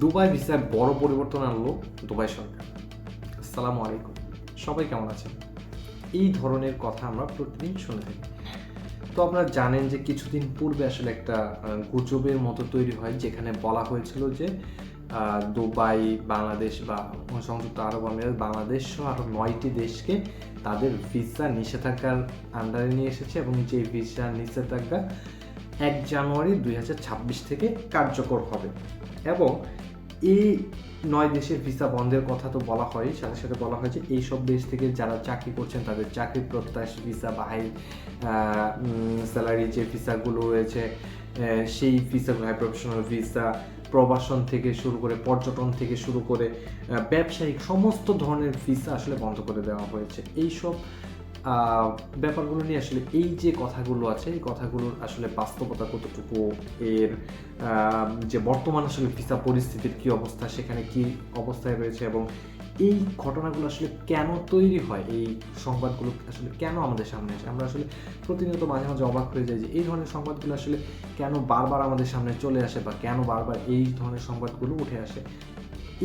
Dubai ভিসায় বড় পরিবর্তন আনলো দুবাই সরকার। আসসালামু আলাইকুম। সবাই কেমন আছেন? এই ধরনের কথা আমরা প্রতিদিন শুনে থাকি। তো আপনারা জানেন যে কিছুদিন পূর্বে আসলে একটা গুজবের মতো তৈরি হয়, যেখানে বলা হয়েছিল যে দুবাই, বাংলাদেশ বা সংযুক্ত আরব আমিরাত, বাংলাদেশ সহ আরও নয়টি দেশকে তাদের ভিসা নিষেধাজ্ঞার আন্ডারে নিয়ে এসেছে এবং যে ভিসা নিষেধাজ্ঞা এক জানুয়ারি দুই হাজার ছাব্বিশ থেকে কার্যকর হবে। এবং এই নয় দেশের ভিসা বন্ধের কথা তো বলা হয় সাথে সাথে বলা হয় যে এই সব দেশ থেকে যারা চাকরি করছেন তাদের চাকরি প্রত্যাশী ভিসা বা হাই স্যালারি যে ভিসাগুলো রয়েছে সেই ভিসাগুলো হাই প্রফেশনাল ভিসা প্রবাসন থেকে শুরু করে পর্যটন থেকে শুরু করে ব্যবসায়িক সমস্ত ধরনের ভিসা আসলে বন্ধ করে দেওয়া হয়েছে। এইসব ব্যাপারগুলো নিয়ে আসলে এই যে কথাগুলো আছে, এই কথাগুলোর আসলে বাস্তবতা কতটুকু, এর যে বর্তমান আসলে ভিসা পরিস্থিতির কি অবস্থা, সেখানে কি অবস্থায় রয়েছে এবং এই ঘটনাগুলো আসলে কেন তৈরি হয়? এই সংবাদগুলো আসলে কেন আমাদের সামনে আসে? আমরা আসলে প্রতিনিয়ত মাঝে মাঝে অবাক হয়ে যাই যে এই ধরনের সংবাদগুলো আসলে কেন বারবার আমাদের সামনে চলে আসে বা কেন বারবার এই ধরনের সংবাদগুলো উঠে আসে?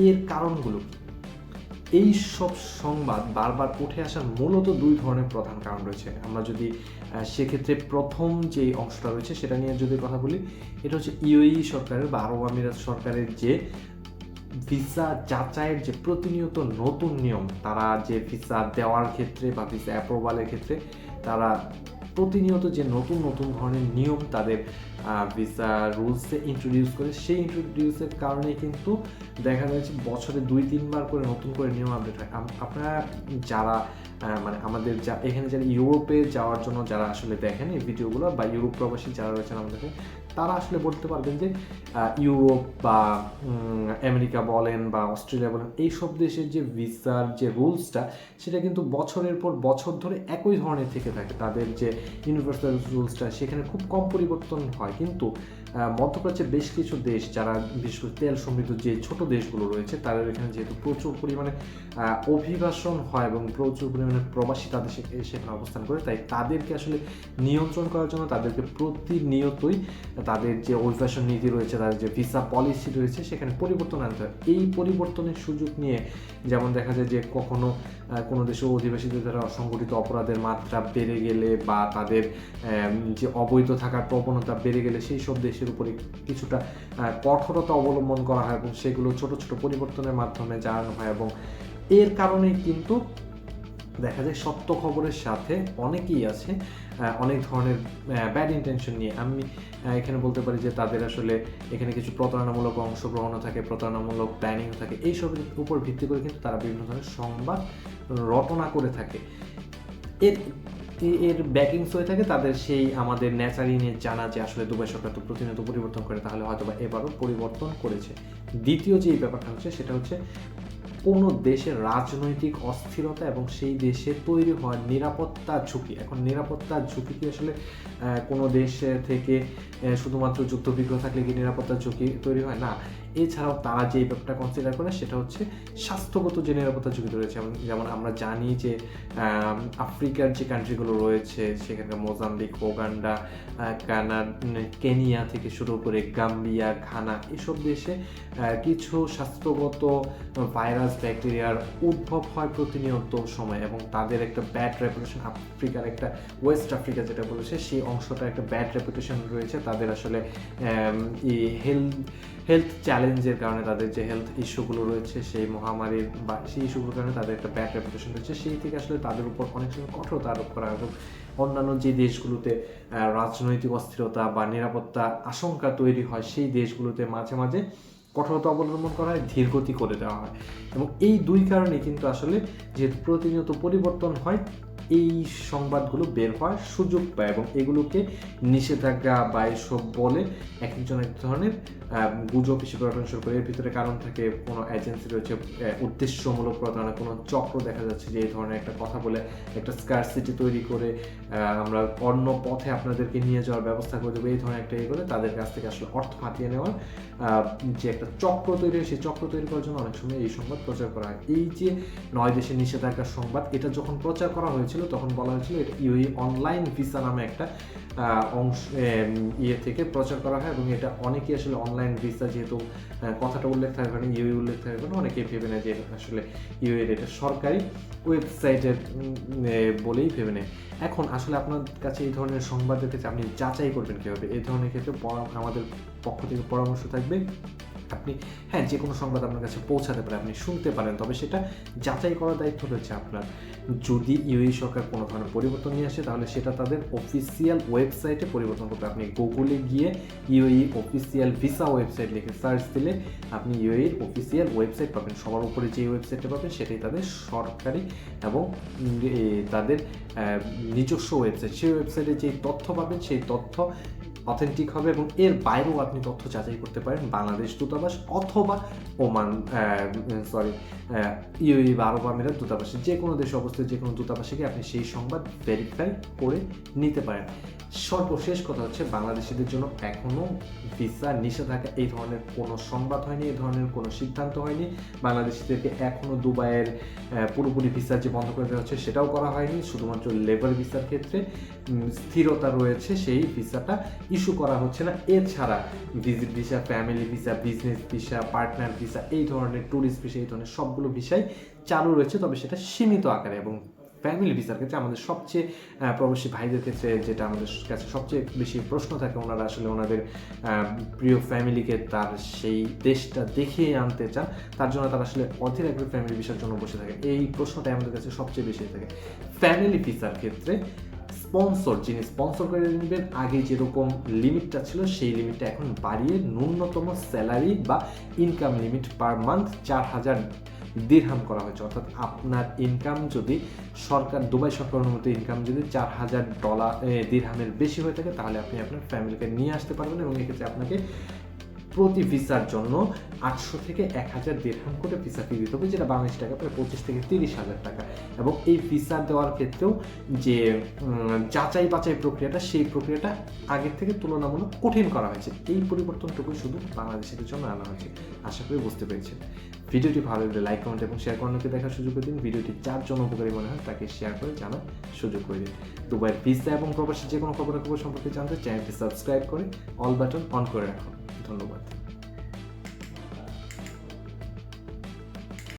এর কারণগুলো কি? এই সব সংবাদ বারবার উঠে আসার মূলত দুই ধরনের প্রধান কারণ রয়েছে। আমরা যদি সেক্ষেত্রে প্রথম যে অংশটা রয়েছে সেটা নিয়ে যদি কথা বলি, এটা হচ্ছে ইউএই সরকারের বা আরব আমিরাত সরকারের যে ভিসা যাচাইয়ের যে প্রতিনিয়ত নতুন নিয়ম, তারা যে ভিসা দেওয়ার ক্ষেত্রে বা ভিসা অ্যাপ্রুভালের ক্ষেত্রে তারা প্রতিনিয়ত যে নতুন নতুন ধরনের নিয়ম তাদের ভিসা রুলসে ইন্ট্রোডিউস করে, সেই ইন্ট্রোডিউসের কারণে কিন্তু দেখা যাচ্ছে বছরে দুই তিনবার করে নতুন করে নিয়ম আপডেট হয়। আপনারা যারা মানে আমাদের যা, এখানে যারা ইউরোপে যাওয়ার জন্য যারা আসলে দেখেন এই ভিডিওগুলো বা ইউরোপ প্রবাসী যারা রয়েছেন আমাদের তারা আসলে বলতে পারবেন যে ইউরোপ বা আমেরিকা বলেন বা অস্ট্রেলিয়া বলেন এই সব দেশের যে ভিসার যে রুলসটা, সেটা কিন্তু বছরের পর বছর ধরে একই ধরনের থেকে থাকে। তাদের যে ইউনিভার্সাল রুলসটা, সেখানে খুব কম পরিবর্তন হয়। কিন্তু মধ্যপ্রাচ্যের বেশ কিছু দেশ, যারা বিশেষ করে তেল সমৃদ্ধ যে ছোট দেশগুলো রয়েছে, তাদের এখানে যেহেতু প্রচুর পরিমাণে অভিবাসন হয় এবং প্রচুর পরিমাণে প্রবাসী তাদের সেখানে অবস্থান করে, তাই তাদেরকে আসলে নিয়ন্ত্রণ করার জন্য তাদেরকে প্রতিনিয়তই তাদের যে অভিবাসন নীতি রয়েছে, তাদের যে ভিসা পলিসি রয়েছে, সেখানে পরিবর্তন আনতে হয়। এই পরিবর্তনের সুযোগ নিয়ে যেমন দেখা যায় যে কখনো কোনো দেশে অধিবাসীদের দ্বারা সংগঠিত অপরাধের মাত্রা বেড়ে গেলে বা তাদের যে অবৈধ থাকার প্রবণতা বেড়ে গেলে সেই সব দেশের উপরে কিছুটা কঠোরতা অবলম্বন করা হয় এবং সেগুলো ছোট ছোট পরিবর্তনের মাধ্যমে জানানো হয় এবং এর কারণেই কিন্তু দেখা যায় সত্য খবরের সাথে অনেকেই আছে অনেক ধরনের ব্যাড ইন্টেনশন নিয়ে। আমি এখানে বলতে পারি যে তাদের আসলে এখানে কিছু প্রতারণামূলক অংশগ্রহণও থাকে, প্রতারণামূলক প্ল্যানিংও থাকে। এইসবের উপর ভিত্তি করে কিন্তু তারা বিভিন্ন ধরনের সংবাদ রটনা করে থাকে। এর এর ব্যাকিংস হয়ে থাকে তাদের সেই আমাদের ন্যাচারি নিয়ে জানা যে আসলে দুবাই সরকার তো প্রতিনিয়ত পরিবর্তন করে, তাহলে হয়তো বা এবারও পরিবর্তন করেছে। দ্বিতীয় যে ব্যাপারটা হচ্ছে, সেটা হচ্ছে কোনো দেশের রাজনৈতিক অস্থিরতা এবং সেই দেশে তৈরি হওয়া নিরাপত্তা ঝুঁকি। এখন নিরাপত্তা ঝুঁকি আসলে কোনো দেশ থেকে শুধুমাত্র যুদ্ধবিগ্রহ থাকলে কি নিরাপত্তা ঝুঁকি তৈরি হয়? না এছাড়াও তারা যে ব্যাপারটা কনসিডার করে সেটা হচ্ছে স্বাস্থ্যগত যে নিরাপত্তা ঝুঁকি রয়েছে, যেমন আমরা জানি যে আফ্রিকার যে কান্ট্রিগুলো রয়েছে, সেখানকার মোজাম্বিক ওগান্ডা কানা কেনিয়া থেকে শুরু করে গাম্বিয়া, ঘানা এসব দেশে কিছু স্বাস্থ্যগত ভাইরাস, ব্যাকটেরিয়ার উদ্ভব হয় প্রতিনিয়ত সময় এবং তাদের একটা ব্যাড রেপুটেশন আফ্রিকার একটা ওয়েস্ট আফ্রিকা যেটা বলেছে, সেই অংশটা একটা ব্যাড রেপুটেশন রয়েছে। তাদের আসলে এই হেলথ হেলথ চ্যালেঞ্জের কারণে তাদের যে হেলথ ইস্যুগুলো রয়েছে, সেই মহামারীর বা সেই ইস্যুগুলোর কারণে তাদের একটা ব্যাড রেপুটেশন রয়েছে। সেই থেকে আসলে তাদের উপর অনেক সময় কঠোরতা আরোপ করা হয় এবং অন্যান্য যে দেশগুলোতে রাজনৈতিক অস্থিরতা বা নিরাপত্তা আশঙ্কা তৈরি হয়, সেই দেশগুলোতে মাঝে মাঝে কঠোরতা অবলম্বন করা হয়, ধীরগতি করে দেওয়া হয়। এবং এই দুই কারণে কিন্তু আসলে যেহেতু প্রতিনিয়ত পরিবর্তন হয় এই সংবাদগুলো বের হওয়ার সুযোগ পায় এবং এগুলোকে নিষেধাজ্ঞা বা এসব বলে এক একজন এক ধরনের গুজব হিসেবে রটনা শুরু করে। এর ভিতরে কারণ থাকে কোনো এজেন্সি রয়েছে উদ্দেশ্যমূলক প্রতারণা, কোনো চক্র দেখা যাচ্ছে যে এই ধরনের একটা কথা বলে একটা স্কারসিটি তৈরি করে আমরা অন্য পথে আপনাদেরকে নিয়ে যাওয়ার ব্যবস্থা করে দেবো, এই ধরনের একটা ইয়ে করে তাদের কাছ থেকে আসলে অর্থ হাতিয়ে নেওয়ার যে একটা চক্র তৈরি হয়, সেই চক্র তৈরি করার জন্য অনেক সময় এই সংবাদ প্রচার করা হয়। এই যে নয় দেশের নিষেধাজ্ঞার সংবাদ, এটা যখন প্রচার করা হয়েছিল হয়েছিল তখন বলা হয়েছিল এটা অনলাইন ভিসা নামে একটা অংশ ইয়ে থেকে প্রচার করা হয় এবং এটা অনেকেই আসলে অনলাইন ভিসা যেহেতু কথাটা উল্লেখ থাকবে না ইউই উল্লেখ থাকবে না, অনেকেই ভেবে নেয় যে আসলে ইউএর এটা সরকারি ওয়েবসাইটের বলেই ভেবে নেয়। এখন আসলে আপনার কাছে এই ধরনের সংবাদের ক্ষেত্রে আপনি যাচাই করবেন কীভাবে? এই ধরনের ক্ষেত্রে আমাদের পক্ষ থেকে পরামর্শ থাকবে। আপনি হ্যাঁ যে কোনো সংবাদ আপনার কাছে পৌঁছাতে পারে, আপনি শুনতে পারেন, তবে সেটা যাচাই করার দায়িত্ব রয়েছে আপনার। যদি ইউএই সরকার কোনো ধরনের পরিবর্তন নিয়ে আসে, তাহলে সেটা তাদের অফিসিয়াল ওয়েবসাইটে পরিবর্তন করতে আপনি গুগলে গিয়ে ইউএই অফিসিয়াল ভিসা ওয়েবসাইট লিখে সার্চ দিলে আপনি ইউএইর অফিসিয়াল ওয়েবসাইট পাবেন। সবার উপরে যে ওয়েবসাইটটা পাবেন, সেটাই তাদের সরকারি এবং তাদের নিজস্ব ওয়েবসাইট সেই ওয়েবসাইটে যে তথ্য পাবেন, সেই তথ্য অথেন্টিক হবে এবং এর বাইরেও আপনি তথ্য যাচাই করতে পারেন বাংলাদেশ দূতাবাস অথবা ওমান সরি ইউই বা আরব আমিরাত দূতাবাসে। যে কোনো দেশে অবস্থিত যে কোনো দূতাবাসে গিয়ে আপনি সেই সংবাদ ভেরিফাই করে নিতে পারেন। সর্বশেষ কথা হচ্ছে বাংলাদেশিদের জন্য এখনও ভিসা নিষেধাজ্ঞা এই ধরনের কোনো সংবাদ হয়নি, এই ধরনের কোনো সিদ্ধান্ত হয়নি। বাংলাদেশিদেরকে এখনও দুবাইয়ের পুরোপুরি ভিসা যে বন্ধ করে দেওয়া হচ্ছে সেটাও করা হয়নি। শুধুমাত্র লেবার ভিসার ক্ষেত্রে স্থিরতা রয়েছে, সেই ভিসাটা ইস্যু করা হচ্ছে না। এছাড়া visit visa family visa business visa partner visa এই ধরনের ট্যুরিস্ট ভিসা এই ধরনের সবগুলো ভিসাই চালু রয়েছে, তবে সেটা সীমিত আকারে এবং ফ্যামিলি ভিসার ক্ষেত্রে আমাদের সবচেয়ে প্রবাসী ভাইদের ক্ষেত্রে যেটা আমাদের কাছে সবচেয়ে বেশি প্রশ্ন থাকে, ওনারা আসলে ওনাদের প্রিয় ফ্যামিলিকে তার সেই দেশটা দেখিয়ে আনতে চান। তার জন্য তারা আসলে অধীর একবার ফ্যামিলি ভিসার জন্য বসে থাকে। এই প্রশ্নটাই আমাদের কাছে সবচেয়ে বেশি থাকে। ফ্যামিলি ভিসার ক্ষেত্রে স্পন্সর যিনি স্পন্সর করে নেবেন, আগে যেরকম লিমিটটা ছিল, সেই লিমিটটা এখন বাড়িয়ে ন্যূনতম স্যালারি বা ইনকাম লিমিট পার মান্থ চার হাজার দিরহাম করা হয়েছে। অর্থাৎ আপনার ইনকাম যদি সরকার, দুবাই সরকার অনুমতি ইনকাম যদি চার হাজার ডলার দিরহামের বেশি হয়ে থাকে, তাহলে আপনি আপনার ফ্যামিলিকে নিয়ে আসতে পারবেন এবং এক্ষেত্রে আপনাকে প্রতি ভিসার জন্য আটশো থেকে এক হাজার দেড়হাম করে ভিসা ফি দিতে হবে, যেটা বাংলাদেশ টাকা প্রায় পঁচিশ থেকে তিরিশ হাজার টাকা। এবং এই ভিসা দেওয়ার ক্ষেত্রেও যে যাচাই বাছাই প্রক্রিয়াটা, সেই প্রক্রিয়াটা আগের থেকে তুলনামূলক কঠিন করা হয়েছে। এই পরিবর্তনটুকু শুধু বাংলাদেশের জন্য আনা হয়েছে, আশা করি বুঝতে পেরেছেন। ভিডিওটি ভালো লাগলে লাইক কমেন্ট এবং শেয়ার করানোকে দেখার সুযোগ করে দিন। ভিডিওটি যার জন্য উপকারী মনে হয় তাকে শেয়ার করে জানার সুযোগ করে দিন। দুবাইয়ের ভিসা এবং প্রবাসী যে কোনো খবরাখবর সম্পর্কে জানতে চ্যানেলটি সাবস্ক্রাইব করে অল বাটন অন করে রাখুন। ধন্যবাদ